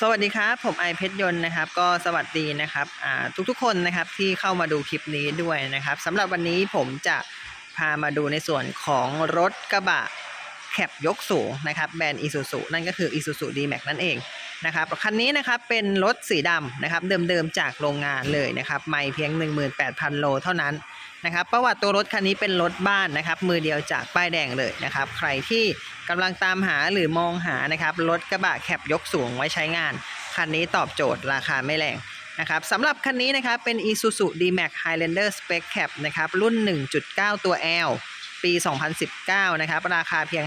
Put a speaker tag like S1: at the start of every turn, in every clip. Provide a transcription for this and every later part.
S1: สวัสดีครับ ผมไอเพชรยนต์นะครับ ก็สวัสดีนะครับทุกๆคนนะครับที่เข้ามาดูคลิปนี้ด้วยนะครับสำหรับวันนี้ผมจะพามาดูในส่วนของรถกระบะแคปยกสูงนะครับแบรนด์ Isuzu นั่นก็คือ Isuzu D-Max นั่นเองนะครับคันนี้นะครับเป็นรถสีดำนะครับเดิมๆจากโรงงานเลยนะครับไม่เพียง 18,000 โลเท่านั้น นะครับประวัติตัวรถคันนี้เป็นรถบ้านนะครับ มือเดียวจากป้ายแดงเลยนะครับ ใครที่กำลังตามหาหรือมองหานะครับรถกระบะแคปยกสูงไว้ใช้งาน คันนี้ตอบโจทย์ราคาไม่แรงนะครับสำหรับคันนี้นะครับเป็น Isuzu D-Max Highlander Spec Cap นะครับรุ่น 1.9 ตัว L ปี 2019 นะครับราคาเพียง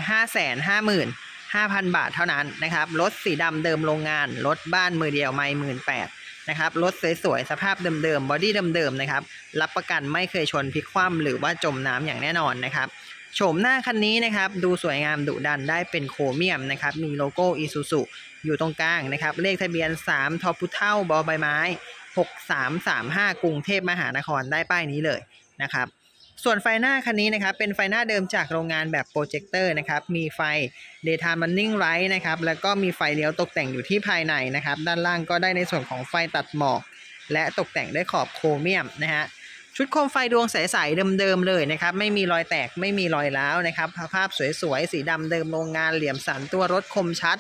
S1: 555,000 บาทเท่านั้นนะครับรถสีดำเดิมโรงงานรถบ้านมือเดียวไม่หมื่นแปด นะครับรถสวยๆสภาพเดิมๆบอดี้เดิมๆนะครับรับประกันไม่เคยชนพลิกคว่ำหรือว่าจมน้ำอย่างแน่นอนนะครับโฉมหน้าคันนี้นะครับดูสวยงามดุดันได้เป็นโครเมียมนะครับมีโลโก้อีซูซุอยู่ตรงกลางนะครับเลขทะเบียน 3ทอพุเท่าบอใบไม้ 6335 กรุงเทพมหานครได้ป้ายนี้เลยนะครับ ส่วนไฟหน้าคันนี้นะครับเป็นไฟหน้าเดิมจากโรงงานแบบโปรเจคเตอร์นะครับมีไฟ daytime running light นะครับแล้วก็มีไฟเลี้ยวตกแต่งอยู่ที่ภายในนะครับด้านล่างก็ได้ในส่วนของไฟตัดหมอก และตกแต่งด้วยขอบโครเมียมนะฮะ ชุดโคมไฟดวงใสๆเดิมๆเลยนะครับ ไม่มีรอยแตกไม่มีรอยร้าวนะครับภาพสวยๆ สีดำเดิมโรงงานเหลี่ยมสันตัวรถคมชัด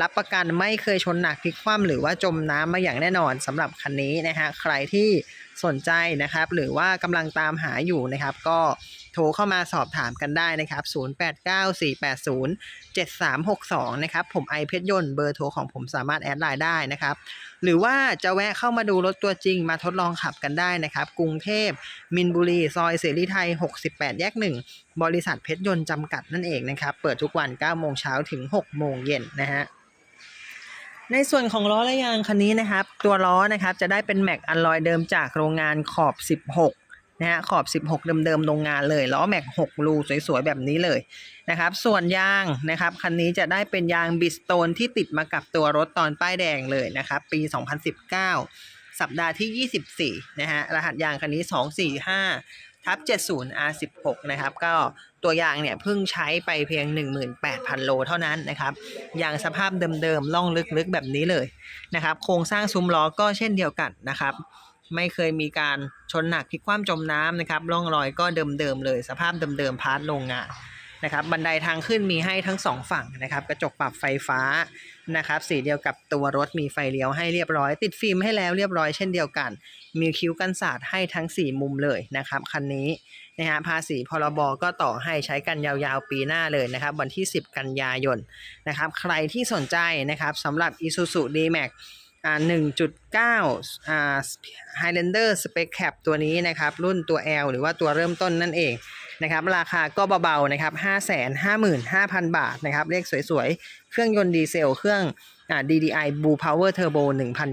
S1: รับประกันไม่เคยชนหนักพลิกคว่ำหรือว่าจมน้ำมาอย่างแน่นอนสำหรับคันนี้นะฮะใครที่สนใจนะครับ หรือว่ากำลังตามหาอยู่นะครับก็ โทรเข้ามาสอบถามกันได้นะครับ 0894807362 นะครับ ผมไอเพชรยนต์เบอร์โทรของผมสามารถแอดไลน์ได้นะครับ หรือว่าจะแวะเข้ามาดูรถตัวจริงมาทดลองขับกันได้นะครับ กรุงเทพมินบุรี ซอยเสรีไทย 68 แยก 1 บริษัทเพชรยนต์จำกัดนั่นเองนะครับ เปิดทุกวัน 9 โมงเช้าถึง 6 โมงเย็นนะฮะในส่วนของล้อและยางคันนี้นะครับ ตัวล้อนะครับจะได้เป็นแม็กอัลลอยเดิมจากโรงงานขอบ 16 นะฮะขอบ 16 เดิมๆโรงงานเลยล้อแม็ก 6 รูสวยๆ แบบนี้เลยนะครับ ส่วนยางนะครับ คันนี้จะได้เป็นยางบิสโตนที่ติดมากับตัวรถตอนป้ายแดงเลยนะครับ ปี 2019 สัปดาห์ที่ 24 นะฮะ รหัสยางคันนี้ 245ทับ70 R16 นะครับ ก็ตัวยางเนี่ยเพิ่งใช้ไปเพียง 18,000 โลเท่านั้นนะครับ ยางสภาพเดิมๆล่องลึกๆแบบนี้เลยนะครับ โครงสร้างซุ้มล้อก็เช่นเดียวกันนะครับ ไม่เคยมีการชนหนักพลิกคว่ำจมน้ำนะครับร่องรอยก็เดิมๆเลย สภาพเดิมๆพาร์ทโรงงานนะครับบันไดทางขึ้นมีให้ทั้งสองฝั่งนะครับกระจกปรับไฟฟ้านะครับสีเดียวกับตัวรถมีไฟเลี้ยวให้เรียบร้อย ติดฟิล์มให้แล้วเรียบร้อยเช่นเดียวกัน มีคิ้วกันสาดให้ทั้ง 4 มุมเลยนะครับคันนี้นะฮะภาษีพรบก็ต่อให้ใช้กันยาวๆปีหน้าเลยนะครับวันที่ 10 กันยายนนะครับใครที่สนใจนะครับสำหรับ Isuzu D-Max 1.9อ่า Highlander Spec Cap ตัวนี้นะครับ รุ่นตัว L หรือว่าตัวเริ่มต้นนั่นเองนะครับ ราคาก็เบาๆนะครับ 555,000 บาทนะครับ เลขสวยๆ เครื่องยนต์ดีเซล เครื่องอ่า DDI Blue Power Turbo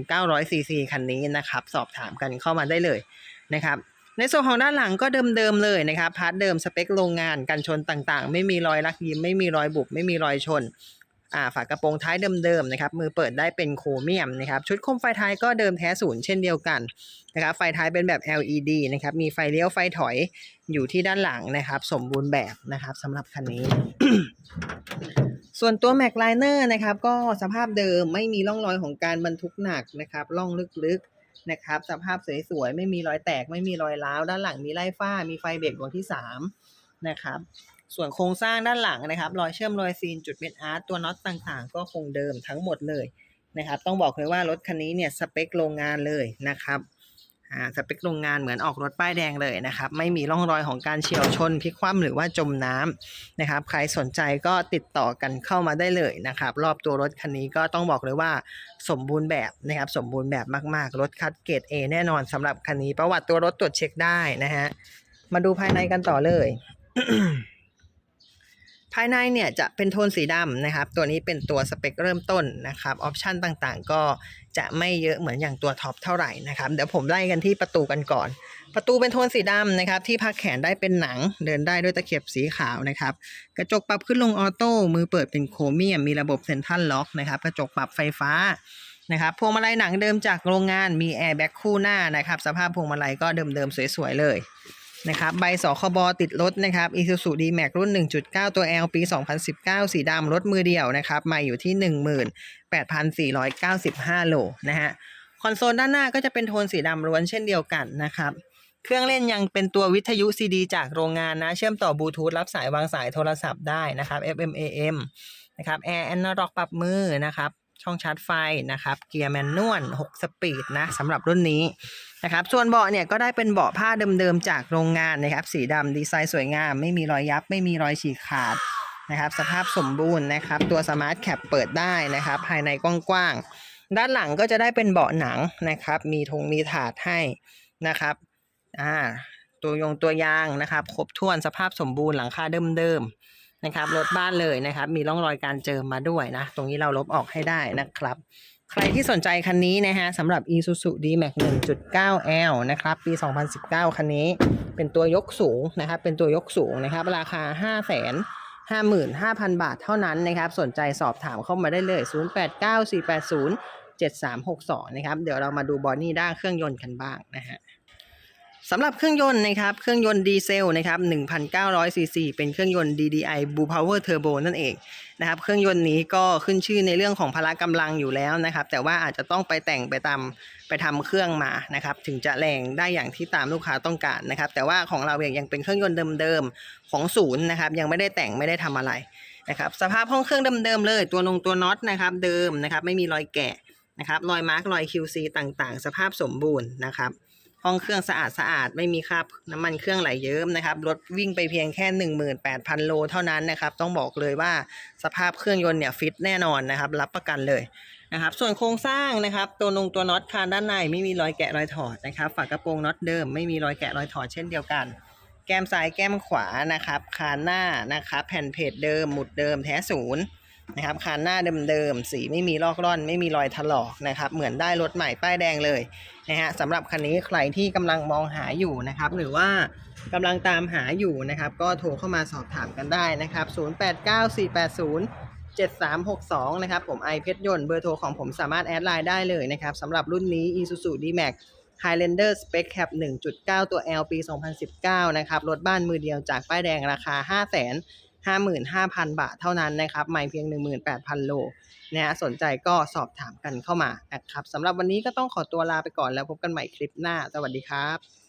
S1: 1,900 cc คันนี้นะครับ สอบถามกันเข้ามาได้เลยนะครับในส่วนของด้านหลังก็เดิมๆเลยนะครับพาร์ทเดิมสเปคโรงงานกันชนต่างๆ ไม่มีรอยลักยิ้มไม่มีรอยบุบไม่มีรอยชน อ่าฝากระโปรงท้ายเดิมๆนะครับมือเปิดได้เป็นโครเมียมนะครับชุดโคมไฟท้ายก็เดิมแท้ศูนย์เช่นเดียวกันนะครับไฟท้ายเป็นแบบ LED นะครับมีไฟเลี้ยวไฟถอยอยู่ที่ด้านหลังนะครับ สมบูรณ์แบบนะครับสำหรับคันนี้ ส่วนตัว Mac Liner นะครับก็สภาพเดิมไม่มีร่องรอยของการบรรทุกหนักนะครับร่องลึกๆนะครับสภาพสวยๆไม่มีรอยแตกไม่มีรอยร้าวด้านหลังมีไล่ฝ้า มีไฟเบรกดวงที่สามนะครับ ส่วนโครงสร้างด้านหลังนะครับ รอยเชื่อมรอยซีนจุดเม็ดอาร์ตตัวน็อตต่างๆ ก็คงเดิมทั้งหมดเลยนะครับ ต้องบอกเลยว่ารถคันนี้เนี่ยสเปคโรงงานเลยนะครับอ่าสเปคโรงงานเหมือนออกรถป้ายแดงเลยนะครับ ไม่มีร่องรอยของการเฉียวชนพลิกคว่ำหรือว่าจมน้ำนะครับ ใครสนใจก็ติดต่อกันเข้ามาได้เลยนะครับ รอบตัวรถคันนี้ก็ต้องบอกเลยว่าสมบูรณ์แบบนะครับ สมบูรณ์แบบมากๆ รถคัดเกรด A แน่นอนสำหรับคันนี้ประวัติตัวรถตรวจเช็คได้นะฮะ มาดูภายในกันต่อเลย ภายในเนี่ยจะเป็นโทนสีดำนะครับ ตัวนี้เป็นตัวสเปคเริ่มต้นนะครับ ออปชันต่างๆ ก็จะไม่เยอะเหมือนอย่างตัวท็อปเท่าไหร่นะครับ เดี๋ยวผมไล่กันที่ประตูกันก่อน ประตูเป็นโทนสีดำนะครับ ที่พักแขนได้เป็นหนัง เดินได้ด้วยตะเข็บสีขาวนะครับ กระจกปรับขึ้นลงออโต้ มือเปิดเป็นโครเมียม มีระบบเซ็นทรัลล็อกนะครับ กระจกปรับไฟฟ้านะครับ พวงมาลัยหนังเดิมจากโรงงาน มีแอร์แบ็กคู่หน้านะครับ สภาพพวงมาลัยก็เดิมๆสวยๆเลย นะครับใบสคบติดรถนะครับ Isuzu D-Max รุ่น 1.9 ตัว L ปี 2019 สีดำรถมือเดียวนะครับ มาอยู่ที่ 18,495 โลนะฮะ คอนโซลด้านหน้าก็จะเป็นโทนสีดำล้วนเช่นเดียวกันนะครับ เครื่องเล่นยังเป็นตัววิทยุ CD จากโรงงานนะ เชื่อมต่อบลูทูธรับสายวางสายโทรศัพท์ได้นะครับ FM AM นะครับแอร์แอนนาร็อกปรับมือนะครับ ช่องชาร์จไฟนะครับ เกียร์แมนนวล6สปีดนะสำหรับรุ่นนี้นะครับ ส่วนเบาะเนี่ยก็ได้เป็นเบาะผ้าเดิมๆจากโรงงานนะครับ สีดำดีไซน์สวยงาม ไม่มีรอยยับ ไม่มีรอยฉีกขาดนะครับ สภาพสมบูรณ์นะครับ ตัวสมาร์ทแคปเปิดได้นะครับ ภายในกว้างๆ ด้านหลังก็จะได้เป็นเบาะหนังนะครับ มีธงมีถาดให้นะครับ อ่า ตัวยงตัวยางนะครับ ครบถ้วนสภาพสมบูรณ์หลังคาเดิมๆ นะครับรถบ้านเลยนะครับ มีร่องรอยการเจิมมาด้วยนะ ตรงนี้เราลบออกให้ได้นะครับ ใครที่สนใจคันนี้นะฮะสำหรับ Isuzu D-Max 1.9L นะครับ ปี 2019 คันนี้เป็นตัวยกสูงนะครับ เป็นตัวยกสูงนะครับ ราคา5 5 5 5 0 0 0 บาทเท่านั้นนะครับ สนใจสอบถามเข้ามาได้เลย 089480 7362 นะครับ เดี๋ยวเรามาดูบอดี้ด้านเครื่องยนต์กันบ้างนะฮะ สำหรับเครื่องยนต์นะครับ เครื่องยนต์ดีเซลนะครับ1,900ซีซีเป็นเครื่องยนต์ DDI Blue Power Turbo นั่นเองนะครับ เครื่องยนต์นี้ก็ขึ้นชื่อในเรื่องของพละกำลังอยู่แล้วนะครับ แต่ว่าอาจจะต้องไปแต่งไปตามไปทำเครื่องมานะครับ ถึงจะแรงได้อย่างที่ตามลูกค้าต้องการนะครับ แต่ว่าของเราเองยังเป็นเครื่องยนต์เดิมๆของศูนย์นะครับ ยังไม่ได้แต่งไม่ได้ทำอะไรนะครับ สภาพห้องเครื่องเดิมๆเลย ตัวนงตัวน็อตนะครับ เดิมนะครับ ไม่มีรอยแกะนะครับ รอยมาร์กรอย QC ต่างๆ สภาพสมบูรณ์นะครับ ห้องเครื่องสะอาดสะอาดไม่มีคราบน้ำมันเครื่องไหลเยิ้มนะครับรถวิ่งไปเพียงแค่ 18,000 โลเท่านั้นนะครับ ต้องบอกเลยว่าสภาพเครื่องยนต์เนี่ยฟิตแน่นอนนะครับ รับประกันเลยนะครับ ส่วนโครงสร้างนะครับ ตัวนงตัวน็อตคานด้านในไม่มีรอยแกะรอยถอดนะครับฝากระโปรงน็อตเดิมไม่มีรอยแกะรอยถอดเช่นเดียวกัน แก้มซ้ายแก้มขวานะครับคานหน้านะครับ แผ่นเพจเดิมหมุดเดิมแท้ศูนย์ นะครับคานหน้าเดิมๆ สีไม่มีลอกร่อน ไม่มีรอยถลอกนะครับ เหมือนได้รถใหม่ป้ายแดงเลยนะฮะสำหรับคันนี้ใครที่กำลังมองหาอยู่นะครับ หรือว่ากำลังตามหาอยู่นะครับ ก็โทรเข้ามาสอบถามกันได้นะครับ 089480 7362 นะครับ ผมไอเพชรยนต์เบอร์โทรของผมสามารถแอดไลน์ได้เลยนะครับสำหรับรุ่นนี้ Isuzu D-Max Highlander Spec Cap 1.9 ตัว L ปี 2019 นะครับ รถบ้านมือเดียวจากป้ายแดงราคา 5 0 0 0 0 55,000 บาทเท่านั้นนะครับไม่เพียง 18,000 โลนะฮะสนใจก็สอบถามกันเข้ามานะครับสำหรับวันนี้ก็ต้องขอตัวลาไปก่อนแล้วพบกันใหม่คลิปหน้า สวัสดีครับ